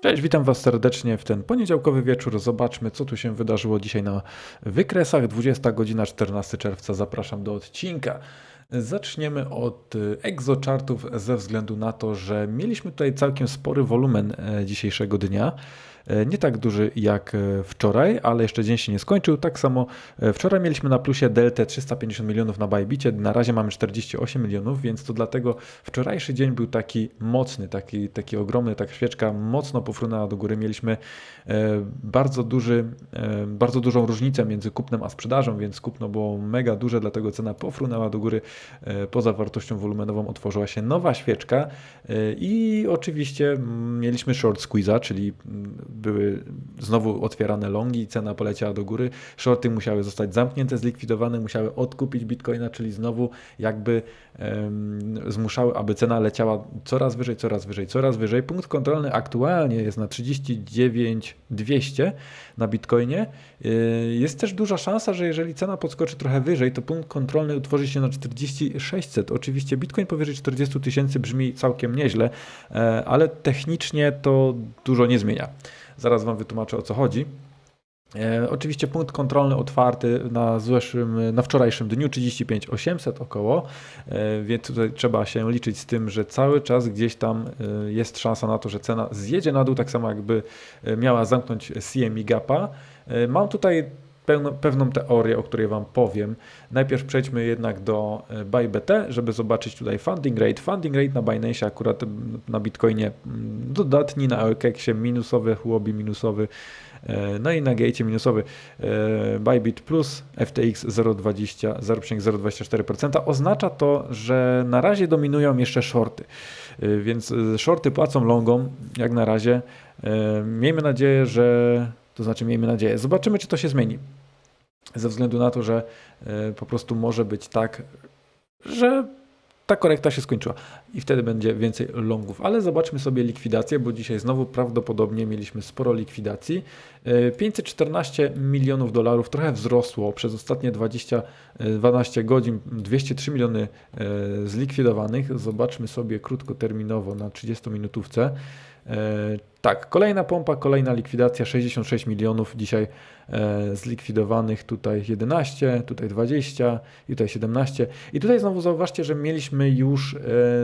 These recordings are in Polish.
Cześć, witam Was serdecznie w ten poniedziałkowy wieczór. Zobaczmy, co tu się wydarzyło dzisiaj na wykresach. 20 godzina 14 czerwca. Zapraszam do odcinka. Zaczniemy od exochartów ze względu na to, że mieliśmy tutaj całkiem spory wolumen e, dzisiejszego dnia. E, nie tak duży jak e, wczoraj, ale jeszcze dzień się nie skończył. Tak samo e, wczoraj mieliśmy na plusie deltę 350 milionów na Bajbicie, na razie mamy 48 milionów, więc to dlatego wczorajszy dzień był taki mocny, taki, taki ogromny, tak świeczka mocno pofrunęła do góry. Mieliśmy bardzo, duży, bardzo dużą różnicę między kupnem a sprzedażą, więc kupno było mega duże, dlatego cena pofrunęła do góry. Poza wartością wolumenową otworzyła się nowa świeczka i oczywiście mieliśmy short squeeza, czyli były znowu otwierane longi, cena poleciała do góry, shorty musiały zostać zamknięte, zlikwidowane, musiały odkupić bitcoina, czyli znowu jakby um, zmuszały, aby cena leciała coraz wyżej, coraz wyżej, coraz wyżej. Punkt kontrolny aktualnie jest na 39200 na bitcoinie. Y, jest też duża szansa, że jeżeli cena podskoczy trochę wyżej, to punkt kontrolny utworzy się na 4600. Oczywiście bitcoin powyżej 40 tysięcy brzmi całkiem nieźle, e, ale technicznie to dużo nie zmienia. Zaraz Wam wytłumaczę o co chodzi. E, oczywiście punkt kontrolny otwarty na, zeszłym, na wczorajszym dniu 35800 około, e, więc tutaj trzeba się liczyć z tym, że cały czas gdzieś tam e, jest szansa na to, że cena zjedzie na dół, tak samo jakby e, miała zamknąć CME Gapa. E, mam tutaj pełno, pewną teorię, o której Wam powiem. Najpierw przejdźmy jednak do e, BuyBT, żeby zobaczyć tutaj funding rate. Funding rate na Binance akurat na Bitcoinie dodatni, na OKEXie minusowy, Huobi minusowy, e, no i na Gate minusowy e, Bybit plus FTX 0,20, 0,024%. Oznacza to, że na razie dominują jeszcze shorty, więc shorty płacą longom jak na razie. Miejmy nadzieję, że to znaczy, miejmy nadzieję. Zobaczymy, czy to się zmieni. Ze względu na to, że e, po prostu może być tak, że ta korekta się skończyła i wtedy będzie więcej longów. Ale zobaczmy sobie likwidację, bo dzisiaj znowu prawdopodobnie mieliśmy sporo likwidacji. 514 e, milionów dolarów trochę wzrosło przez ostatnie 20, 12 e, godzin, 203 miliony zlikwidowanych. Zobaczmy sobie krótkoterminowo na 30 minutówce. Tak, kolejna pompa, kolejna likwidacja, 66 milionów dzisiaj e, zlikwidowanych, tutaj 11, tutaj 20 i tutaj 17. I tutaj znowu zauważcie, że mieliśmy już e,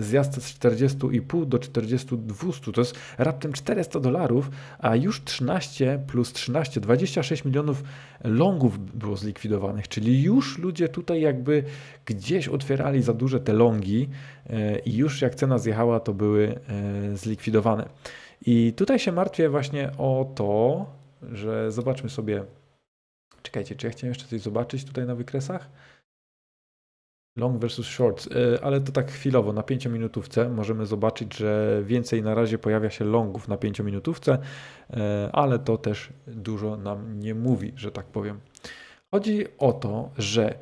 zjazd z 40,5 do 4200, to jest raptem 400 dolarów, a już 13 plus 13, 26 milionów longów było zlikwidowanych, czyli już ludzie tutaj jakby gdzieś otwierali za duże te longi e, i już jak cena zjechała, to były e, zlikwidowane. I tutaj się martwię właśnie o to, że zobaczmy sobie. Czekajcie, czy ja chciałem jeszcze coś zobaczyć tutaj na wykresach? Long versus shorts, e, ale to tak chwilowo, na 5 minutówce możemy zobaczyć, że więcej na razie pojawia się longów na 5 minutówce, e, ale to też dużo nam nie mówi, że tak powiem. Chodzi o to, że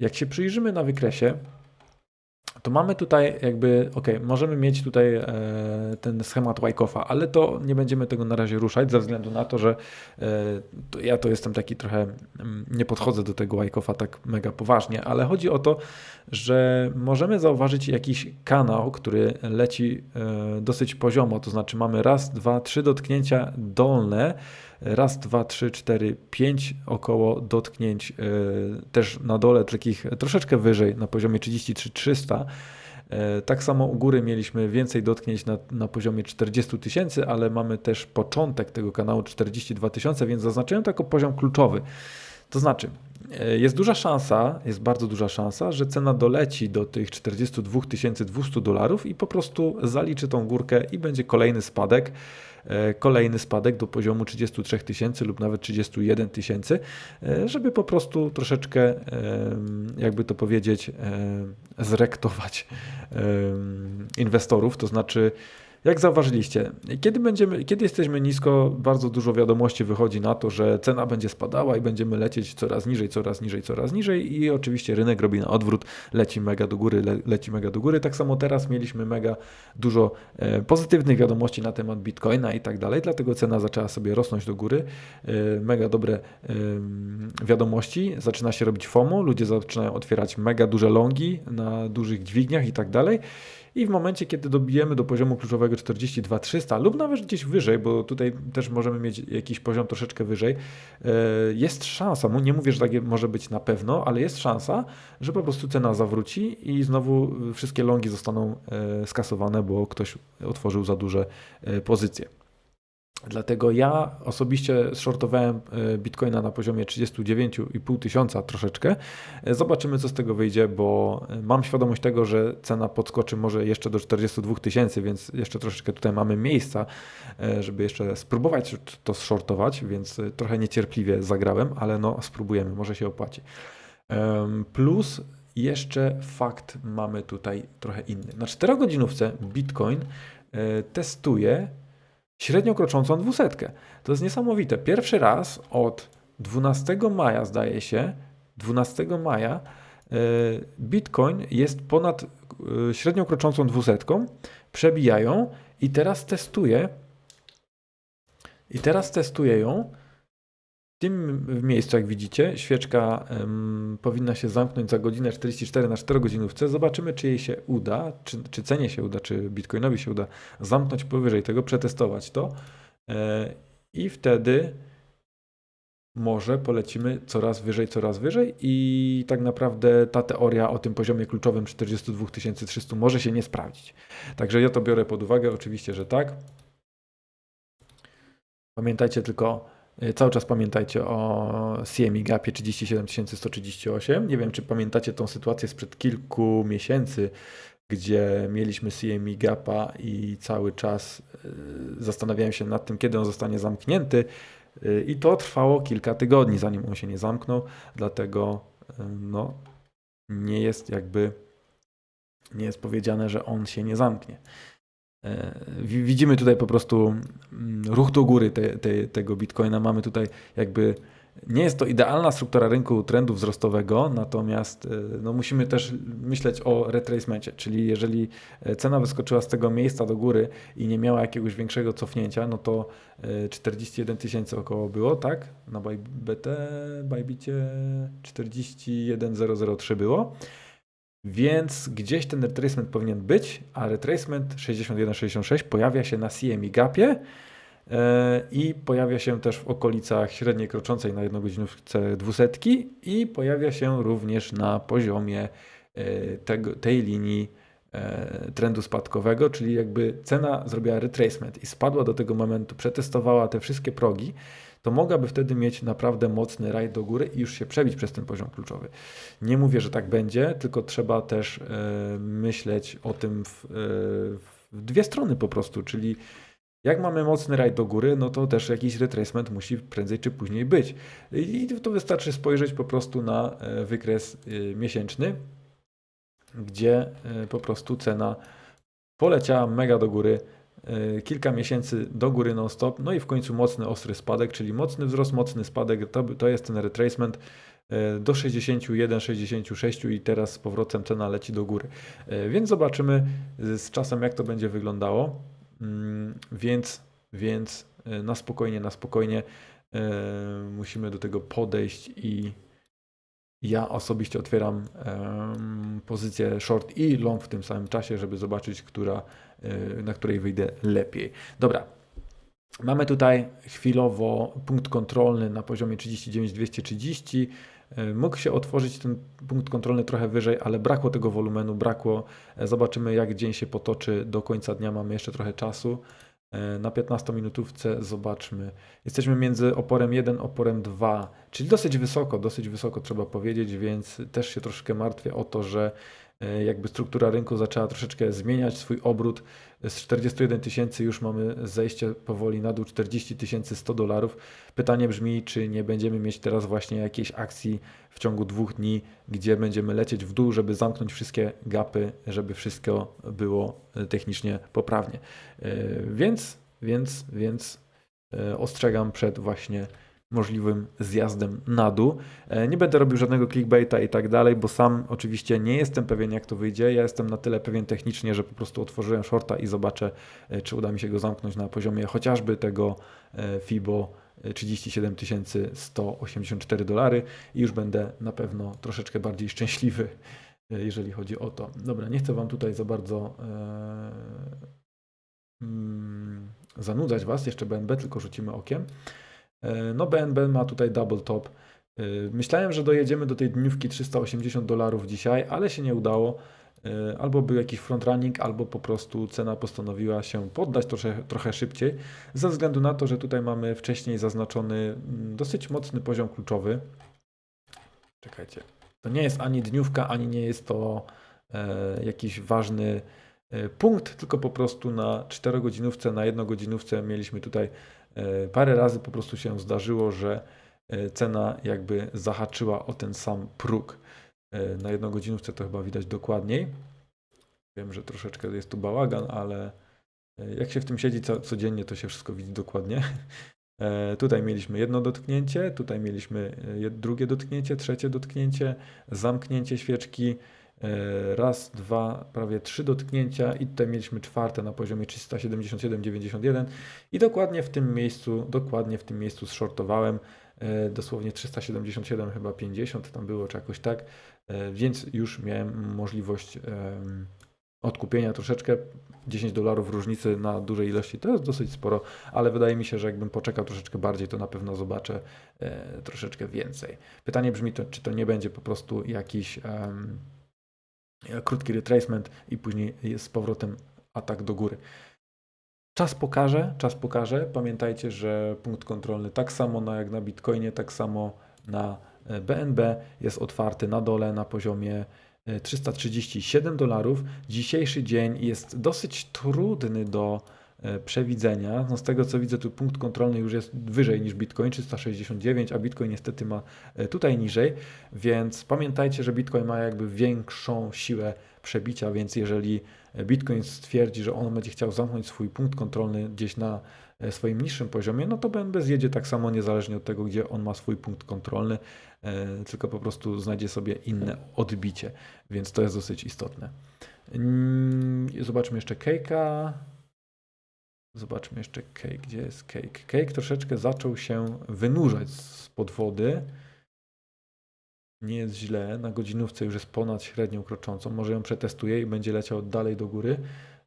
jak się przyjrzymy na wykresie, to mamy tutaj jakby, ok, możemy mieć tutaj e, ten schemat Wyckofa, ale to nie będziemy tego na razie ruszać ze względu na to, że e, to ja to jestem taki trochę, mm, nie podchodzę do tego Wyckofa tak mega poważnie, ale chodzi o to, że możemy zauważyć jakiś kanał, który leci e, dosyć poziomo, to znaczy mamy raz, dwa, trzy dotknięcia dolne, raz, dwa, trzy, cztery, pięć około dotknięć e, też na dole, takich troszeczkę wyżej na poziomie 33 300. E, tak samo u góry mieliśmy więcej dotknięć na, na poziomie 40 tysięcy, ale mamy też początek tego kanału 42 tysiące, więc zaznaczyłem jako poziom kluczowy. To znaczy, jest duża szansa, jest bardzo duża szansa, że cena doleci do tych 42 200 dolarów i po prostu zaliczy tą górkę i będzie kolejny spadek. E, kolejny spadek do poziomu 33 tysięcy lub nawet 31 tysięcy, e, żeby po prostu troszeczkę, jakby to powiedzieć, zrektować inwestorów, to znaczy jak zauważyliście, kiedy, będziemy, kiedy jesteśmy nisko, bardzo dużo wiadomości wychodzi na to, że cena będzie spadała i będziemy lecieć coraz niżej, coraz niżej, coraz niżej i oczywiście rynek robi na odwrót, leci mega do góry, le, leci mega do góry. Tak samo teraz mieliśmy mega dużo e, pozytywnych wiadomości na temat Bitcoina i tak dalej, dlatego cena zaczęła sobie rosnąć do góry. E, mega dobre e, wiadomości, zaczyna się robić FOMO, ludzie zaczynają otwierać mega duże longi na dużych dźwigniach i tak dalej. I w momencie, kiedy dobijemy do poziomu kluczowego 42300 lub nawet gdzieś wyżej, bo tutaj też możemy mieć jakiś poziom troszeczkę wyżej, e, jest szansa, nie mówię, że tak może być na pewno, ale jest szansa, że po prostu cena zawróci i znowu wszystkie longi zostaną e, skasowane, bo ktoś otworzył za duże e, pozycje. Dlatego ja osobiście shortowałem e, Bitcoina na poziomie 39,5 tysiąca troszeczkę. E, zobaczymy, co z tego wyjdzie, bo e, mam świadomość tego, że cena podskoczy może jeszcze do 42 tysięcy, więc jeszcze troszeczkę tutaj mamy miejsca, żeby jeszcze spróbować to shortować, więc trochę niecierpliwie zagrałem, ale no spróbujemy, może się opłaci. Plus jeszcze fakt mamy tutaj trochę inny. Na 4 godzinówce Bitcoin testuje średnio kroczącą dwusetkę. To jest niesamowite. Pierwszy raz od 12 maja, zdaje się, 12 maja e, Bitcoin jest ponad e, średnią kroczącą dwusetką, przebijają i teraz testuje i teraz testuję ją w tym miejscu, jak widzicie, świeczka um, powinna się zamknąć za godzinę 44 na 4 godzinówce. Zobaczymy, czy jej się uda, czy, czy cenie się uda, czy Bitcoinowi się uda zamknąć powyżej tego, przetestować to. E, I wtedy może polecimy coraz wyżej, coraz wyżej i tak naprawdę ta teoria o tym poziomie kluczowym 42 300 może się nie sprawdzić. Także ja to biorę pod uwagę, oczywiście, że tak. Pamiętajcie tylko, cały czas pamiętajcie o CME Gapie 37138. Nie wiem, czy pamiętacie tą sytuację sprzed kilku miesięcy, gdzie mieliśmy CME Gapa i cały czas e, zastanawiałem się nad tym, kiedy on zostanie zamknięty. E, I to trwało kilka tygodni, zanim on się nie zamknął, dlatego no, nie jest jakby nie jest powiedziane, że on się nie zamknie. E, widzimy tutaj po prostu mm, ruch do góry te, te, tego bitcoina. Mamy tutaj jakby. Nie jest to idealna struktura rynku trendu wzrostowego, natomiast e, no, musimy też myśleć o retracemencie, czyli jeżeli e, cena wyskoczyła z tego miejsca do góry i nie miała jakiegoś większego cofnięcia, no to 41 tysięcy około było, tak? Na BT, Bybicie 41003 było. Więc gdzieś ten retracement powinien być, a retracement 6166 pojawia się na CME gapie e, i pojawia się też w okolicach średniej kroczącej na jednogodzinówce dwusetki i pojawia się również na poziomie e, tego, tej linii e, trendu spadkowego, czyli jakby cena zrobiła retracement i spadła do tego momentu, przetestowała te wszystkie progi, to mogłaby wtedy mieć naprawdę mocny rajd do góry i już się przebić przez ten poziom kluczowy. Nie mówię, że tak będzie, tylko trzeba też e, myśleć o tym w, e, w dwie strony po prostu, czyli jak mamy mocny rajd do góry, no to też jakiś retracement musi prędzej czy później być. I to wystarczy spojrzeć po prostu na e, wykres miesięczny, gdzie po prostu cena poleciała mega do góry kilka miesięcy do góry non-stop, no i w końcu mocny, ostry spadek, czyli mocny wzrost, mocny spadek, to, to jest ten retracement e, do 61, 66 i teraz z powrotem cena leci do góry. E, więc zobaczymy z czasem, jak to będzie wyglądało. Mm, więc, więc na spokojnie, na spokojnie musimy do tego podejść i ja osobiście otwieram pozycję short i long w tym samym czasie, żeby zobaczyć, która, y, na której wyjdę lepiej. Dobra. Mamy tutaj chwilowo punkt kontrolny na poziomie 39230. Y, mógł się otworzyć ten punkt kontrolny trochę wyżej, ale brakło tego wolumenu, brakło. E, zobaczymy, jak dzień się potoczy. Do końca dnia mamy jeszcze trochę czasu. E, na 15-minutówce zobaczmy. Jesteśmy między oporem 1, oporem 2, czyli dosyć wysoko, dosyć wysoko trzeba powiedzieć, więc też się troszkę martwię o to, że jakby struktura rynku zaczęła troszeczkę zmieniać swój obrót. Z 41 tysięcy już mamy zejście powoli na dół 40 tysięcy 100 dolarów. Pytanie brzmi, czy nie będziemy mieć teraz właśnie jakiejś akcji w ciągu dwóch dni, gdzie będziemy lecieć w dół, żeby zamknąć wszystkie gapy, żeby wszystko było technicznie poprawnie. E, więc, więc, więc e, ostrzegam przed właśnie możliwym zjazdem na dół. E, nie będę robił żadnego clickbaita i tak dalej, bo sam oczywiście nie jestem pewien jak to wyjdzie. Ja jestem na tyle pewien technicznie, że po prostu otworzyłem shorta i zobaczę, e, czy uda mi się go zamknąć na poziomie chociażby tego e, FIBO 37 184 dolary i już będę na pewno troszeczkę bardziej szczęśliwy jeżeli chodzi o to. Dobra, nie chcę Wam tutaj za bardzo mm, zanudzać Was, jeszcze BNB, tylko rzucimy okiem. E, No BNB ma tutaj double top. E, Myślałem, że dojedziemy do tej dniówki 380 dolarów dzisiaj, ale się nie udało. E, Albo był jakiś frontrunning, albo po prostu cena postanowiła się poddać trochę, trochę szybciej, ze względu na to, że tutaj mamy wcześniej zaznaczony mm, dosyć mocny poziom kluczowy. Czekajcie. To nie jest ani dniówka, ani nie jest to e, jakiś ważny punkt, tylko po prostu na 4-godzinówce, na 1-godzinówce mieliśmy tutaj parę razy po prostu się zdarzyło, że e, cena jakby zahaczyła o ten sam próg. E, Na 1-godzinówce to chyba widać dokładniej. Wiem, że troszeczkę jest tu bałagan, ale e, jak się w tym siedzi co, codziennie, to się wszystko widzi dokładnie. E, Tutaj mieliśmy jedno dotknięcie, tutaj mieliśmy e, drugie dotknięcie, trzecie dotknięcie, zamknięcie świeczki, e, raz, dwa, prawie trzy dotknięcia i tutaj mieliśmy czwarte na poziomie 377,91 i dokładnie w tym miejscu, dokładnie w tym miejscu zshortowałem, e, dosłownie 377 chyba 50 tam było, czy jakoś tak, e, więc już miałem możliwość odkupienia troszeczkę, 10 dolarów różnicy na dużej ilości to jest dosyć sporo, ale wydaje mi się, że jakbym poczekał troszeczkę bardziej, to na pewno zobaczę e, troszeczkę więcej. Pytanie brzmi, to, czy to nie będzie po prostu jakiś e, krótki retracement i później jest z powrotem atak do góry. Czas pokaże, czas pokaże. Pamiętajcie, że punkt kontrolny tak samo na, jak na Bitcoinie, tak samo na e, BNB jest otwarty na dole na poziomie e, 337 dolarów. Dzisiejszy dzień jest dosyć trudny do e, przewidzenia. No z tego co widzę, tu punkt kontrolny już jest wyżej niż Bitcoin 369, a Bitcoin niestety ma e, tutaj niżej, więc pamiętajcie, że Bitcoin ma jakby większą siłę przebicia, więc jeżeli Bitcoin stwierdzi, że on będzie chciał zamknąć swój punkt kontrolny gdzieś na e, swoim niższym poziomie, no to BNB zjedzie tak samo niezależnie od tego, gdzie on ma swój punkt kontrolny, e, tylko po prostu znajdzie sobie inne odbicie, więc to jest dosyć istotne. Mm, Zobaczmy jeszcze Cake'a. Zobaczmy jeszcze Cake. Gdzie jest Cake? Cake troszeczkę zaczął się wynurzać spod wody. Nie jest źle. Na godzinówce już jest ponad średnią kroczącą. Może ją przetestuję i będzie leciał dalej do góry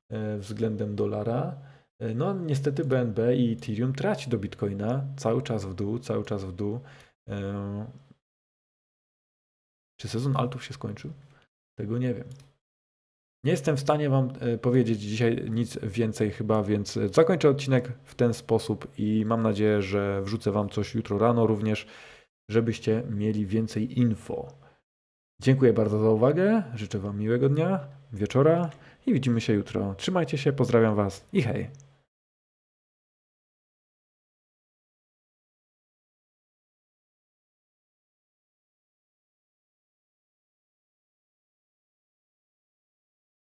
e, względem dolara. E, No, niestety BNB i Ethereum traci do Bitcoina cały czas w dół, cały czas w dół. E, Czy sezon altów się skończył? Tego nie wiem. Nie jestem w stanie Wam e, powiedzieć dzisiaj nic więcej chyba, więc e, zakończę odcinek w ten sposób i mam nadzieję, że wrzucę Wam coś jutro rano również, żebyście mieli więcej info. Dziękuję bardzo za uwagę, życzę Wam miłego dnia, wieczora i widzimy się jutro. Trzymajcie się, pozdrawiam Was i hej!